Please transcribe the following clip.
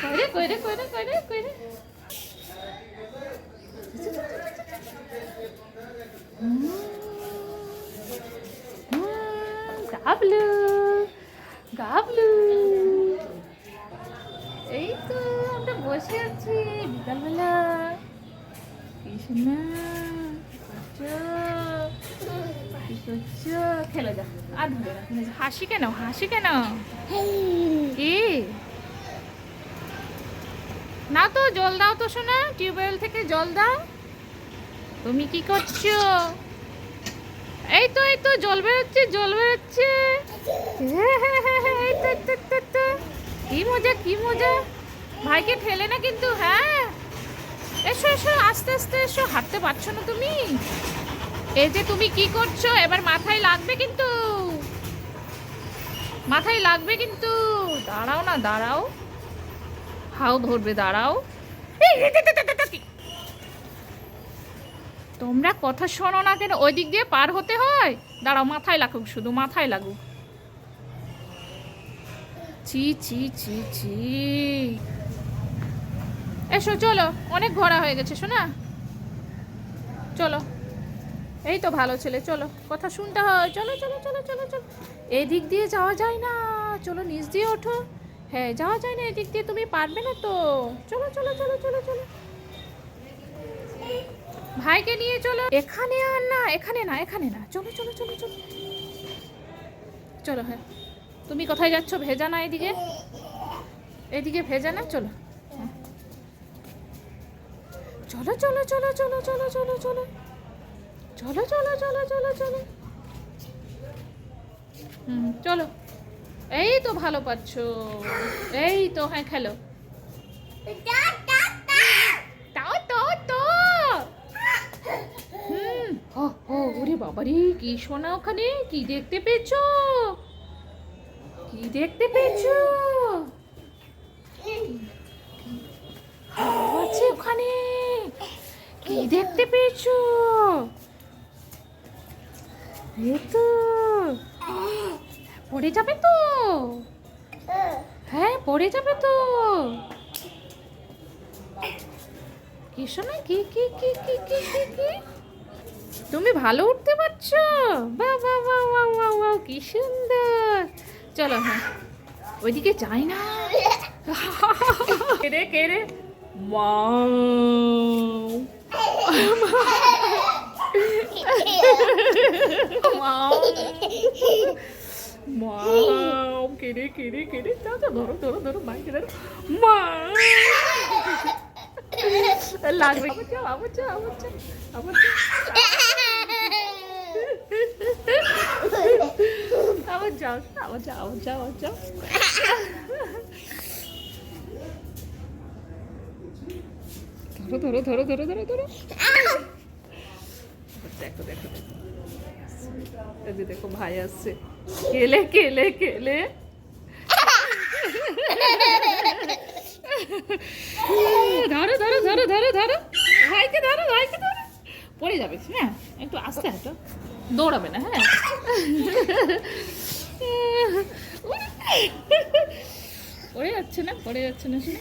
কইরে কইরে কইরে কইরে কইরে গাবলু গাবলু এই তো আমরা বসে আছি বিকালবেলা। কি শোনা কি করছ? কি খেলে যা। আর ধরে হাসি কেন? হাসি কেন? কি? না তো, জল দাও তো শোনা টিউবওয়েল থেকে জল দাও। তুমি কি করছ? এই তো এই তো, জল বেরোচ্ছে জল বেরোচ্ছে। কি মজা কি মজা। ভাইকে ঠেলে না কিন্তু হ্যাঁ। এসো এসো, আস্তে আস্তে এসো, হাঁটতে পারছ না তুমি? এই যে তুমি কি করছ? এবার মাথায় লাগবে কিন্তু। মাথায় লাগবে কিন্তু। দাঁড়াও না, দাঁড়াও। হাও ধরবে দাঁড়াও। এই, এই, এই, এই, এই, এই, এই। তোমরা কথা শোনো না কেন? ওই দিক দিয়ে পার হতে হয়। দাঁড়াও মাথায় লাগুক শুধু মাথায় লাগুক। চি চি চি চি এসো চলো। অনেক ঘোরা হয়ে গেছে শোনা? চলো। এই তো ভালো ছেলে চলো। কথা শুনতে হয়। চলো চলো চলো চলো চলো। এদিক দিয়ে যাওয়া যায় না। চলো নিচ দিয়ে ওঠো। হ্যাঁ যাওয়া যায় না এদিক দিয়ে তুমি পারবে না তো চলো চলো চলো চলো চলো ভাইকে নিয়ে চলো এখানে আর না এখানে না এখানে না চলো চলো চলো চলো চলো হ্যাঁ তুমি কোথায় যাচ্ছ ভেজা না এদিকে এদিকে ভেজা না চলো হ্যাঁ। চলো চলো চলো চলো চলো চলো চলো চলো চলো চলো চলো চলো হুম চলো এই তো ভালো পাচ্ছ। এই তো হ্যাঁ খেলো। তাও তো তো। হুম ওরে বাবারে কি শোনা ওখানে, কি দেখতে পেয়েছ? কি দেখতে পেয়েছ? আছে ওখানে? কি দেখতে পেয়েছ? এই তো পড়ে যাবে তো? হ্যাঁ পড়ে যাবে তো। কি শোনা, কি কি কি কি কি কি কি? তুমি ভালো উঠতে পারছ? বাহ বাহ বাহ বাহ বাহ বাহ কি সুন্দর। চলো হ্যাঁ। ওইদিকে যাই না। কেড়ে কেড়ে মা মাও। মাও কেড়ে কেড়ে কেড়ে যা যা ধরো ধরো ধরো বাইকে ধরো মা লাগবে যাও আবার যাও আবার যাও আবার আবার যাও আবার যাও আবার যাও আবার যাও ধরো ধরো ধরো ধরো ধরো ধরো দেখো দেখো দেখো এই দেখো ভাই আসছে। কেলে কেলে কেলে? ধরো ধরো ধরো ধরো ধরো। ভাইকে ধরো ভাইকে ধরো। পড়ে যাবে হ্যাঁ একটু আস্তে হাঁটো। দৌড়াবে না হ্যাঁ। পড়ে যাচ্ছে না, পড়ে যাচ্ছে না, শুনে।